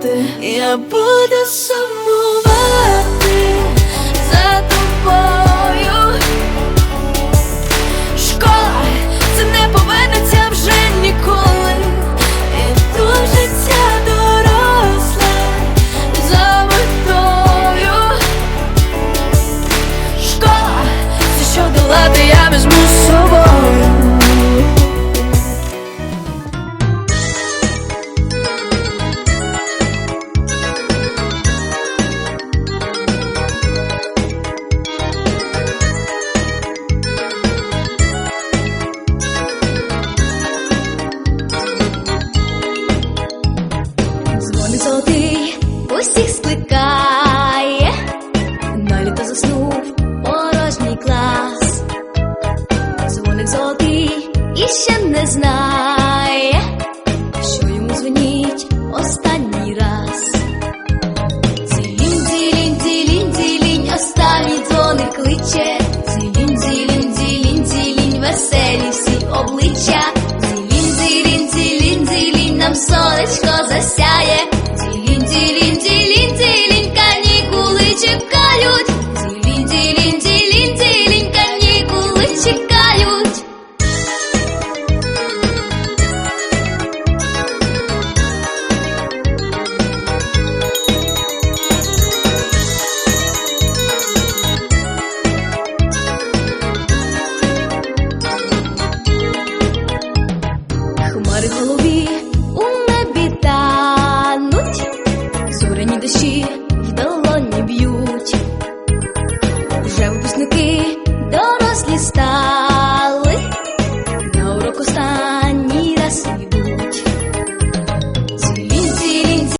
Я буду сумувати за тобою. Школа це не повернеться вже ніколи. І тут життя доросле за метою. Школа це що долати я візьму з собою. Золотий усіх скликає, на літо заснув порожній клас. Дзвоник золотий іще не знає, Хмари в голові. У небі тануть, зоряні дощі